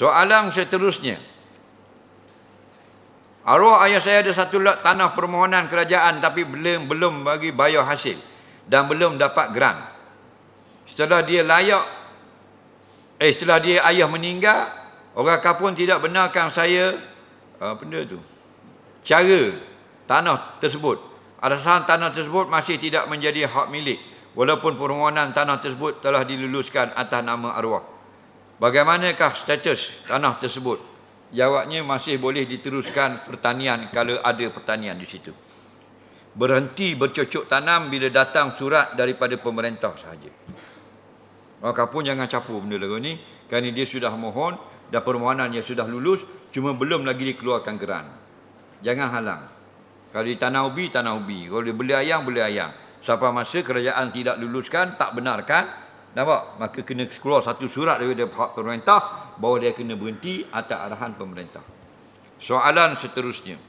Soalan seterusnya. Arwah ayah saya ada satu lot tanah permohonan kerajaan tapi belum belum bagi bayar hasil dan belum dapat grant. Setelah dia layak eh setelah dia ayah meninggal, orang kampung tidak benarkan saya apa benda tu? Cara tanah tersebut. Alasan tanah tersebut masih tidak menjadi hak milik walaupun permohonan tanah tersebut telah diluluskan atas nama arwah. Bagaimanakah status tanah tersebut? Jawabnya masih boleh diteruskan pertanian kalau ada pertanian di situ. Berhenti bercocok tanam bila datang surat daripada pemerintah sahaja. Maka pun jangan capur benda lagu ni kerana dia sudah mohon dan permohonannya sudah lulus cuma belum lagi dikeluarkan geran. Jangan halang. Kalau di tanah ubi, tanah ubi. Kalau dia beli ayam, beli ayam. Sampai masa kerajaan tidak luluskan, tak benarkan, nampak? Maka kena keluar satu surat daripada pihak pemerintah bahawa dia kena berhenti atas arahan pemerintah. Soalan seterusnya.